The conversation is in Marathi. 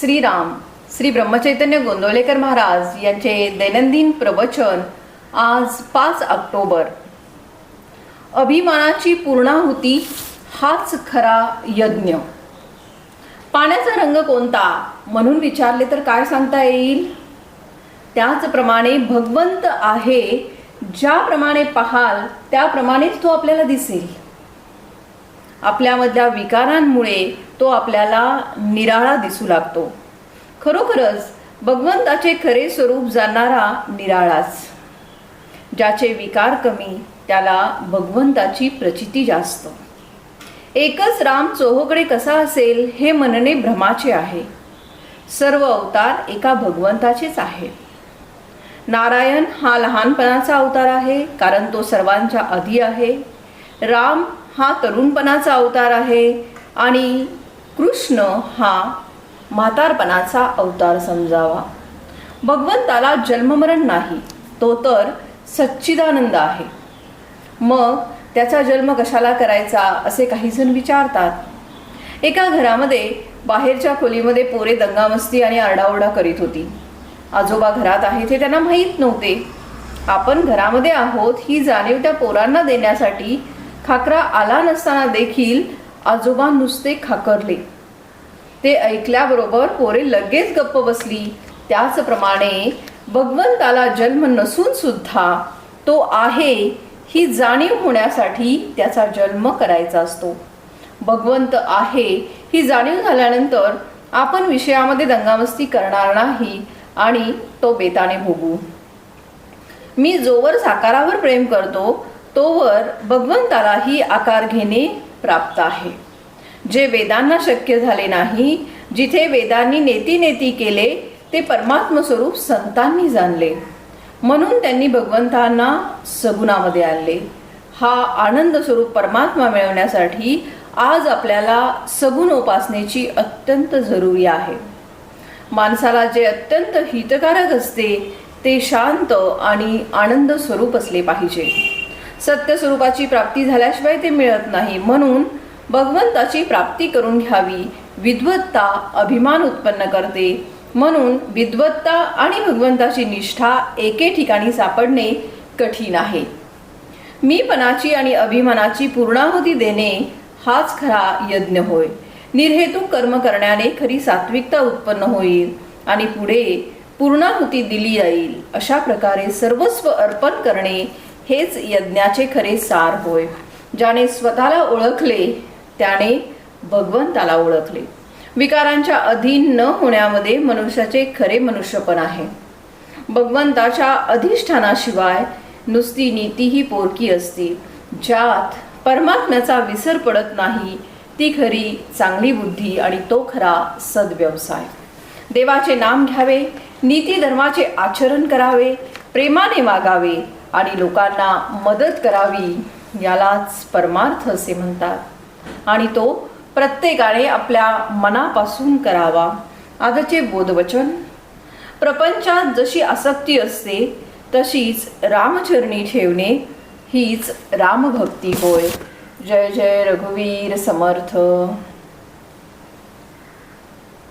श्रीराम श्री ब्रह्मचैतन्य गोंदवलेकर महाराज यांचे दैनंदिन प्रवचन आज पाच ऑक्टोबर. अभिमानाची पूर्णाहुती हाच खरा यज्ञ. पाण्याचा रंग कोणता म्हणून विचारले तर काय सांगता येईल? त्याचप्रमाणे भगवंत आहे ज्याप्रमाणे पाहाल त्याप्रमाणेच तो आपल्याला दिसेल. आपल्यामधल्या विकारांमुळे तो आपल्याला निराळा दिसू लागतो. खरोखरच भगवंताचे खरे स्वरूप जाणणारा निराळाच. ज्याचे विकार कमी त्याला भगवंताची प्रचिती जास्त. एकच राम चोहोकडे कसा असेल हे म्हणणे भ्रमाचे आहे. सर्व अवतार एका भगवंताचेच आहे. नारायण हा लहानपणाचा अवतार आहे कारण तो सर्वांच्या आधी आहे. राम हा तरुणपणाचा अवतार आहे आणि कृष्ण हा म्हातारपणाचा अवतार समजावा. भगवंताला जन्ममरण नाही तो तर सच्चिदानंद आहे. मग त्याचा जन्म कशाला करायचा असे काही जण विचारतात. एका घरामध्ये बाहेरच्या खोलीमध्ये पोरे दंगामस्ती आणि आरडाओरडा करीत होती. आजोबा घरात आहेत हे त्यांना माहीत नव्हते. आपण घरामध्ये आहोत ही जाणीव त्या पोरांना देण्यासाठी खाकरा आला नसताना देखील आजोबा नुसते खाकरले. ते ऐकल्याबरोबर पोरे लगेच गप्प बसली. त्याचप्रमाणे भगवंताला जन्म नसून सुद्धा तो आहे ही जाणीव होण्यासाठी त्याचा जन्म करायचा असतो. भगवंत आहे ही जाणीव झाल्यानंतर आपण विषयामध्ये दंगामस्ती करणार नाही आणि तो बेताने भोगू. मी जोवर साकारावर प्रेम करतो तोवर भगवंतालाही आकार घेणे प्राप्त आहे. जे वेदांना शक्य झाले नाही जिथे वेदांनी नेती नेती केले ते परमात्म स्वरूप संतांनी जाणले. म्हणून त्यांनी भगवंतांना सगुणामध्ये आणले. हा आनंद स्वरूप परमात्मा मिळवण्यासाठी आज आपल्याला सगुण उपासनेची अत्यंत जरुरी आहे. माणसाला जे अत्यंत हितकारक असते ते शांत आणि आनंद स्वरूप असले पाहिजे. सत्य स्वरूपाची प्राप्ती झाल्याशिवाय ते मिळत नाही. म्हणून भगवंताची प्राप्ती करून घ्यावी. विद्वत्ता अभिमान उत्पन्न करते. म्हणून विद्वत्ता आणि भगवंताची निष्ठा एके ठिकाणी सापडणे कठीण आहे. मीपणाची आणि अभिमानाची पूर्णाहुती देणे हाच खरा यज्ञ होय. निर्हेतू कर्म करण्याने खरी सात्विकता उत्पन्न होईल आणि पुढे पूर्णाहुती दिली जाईल. अशा प्रकारे सर्वस्व अर्पण करणे हेच यज्ञाचे खरे सार होय. ज्याने स्वतःला ओळखले त्याने भगवंताला ओळखले. विकारांच्या अधीन न होण्यामध्ये मनुष्याचे खरे मनुष्यपण आहे. भगवंताच्या अधिष्ठानाशिवाय नुसती नीती ही पोरकी असते. ज्यात परमात्म्याचा विसर पडत नाही ती खरी चांगली बुद्धी आणि तो खरा सद्व्यवसाय. देवाचे नाम घ्यावे नीती धर्माचे आचरण करावे प्रेमाने वागावे आणि लोकांना मदत करावी यालाच परमार्थ असे म्हणतात. आणि तो प्रत्येकाने आपल्या मनापासून करावा. आजचे बोधवचन. प्रपंचात जशी आसक्ती असते तशीच रामचरणी ठेवणे हीच रामभक्ती होय. जय जय रघुवीर समर्थ.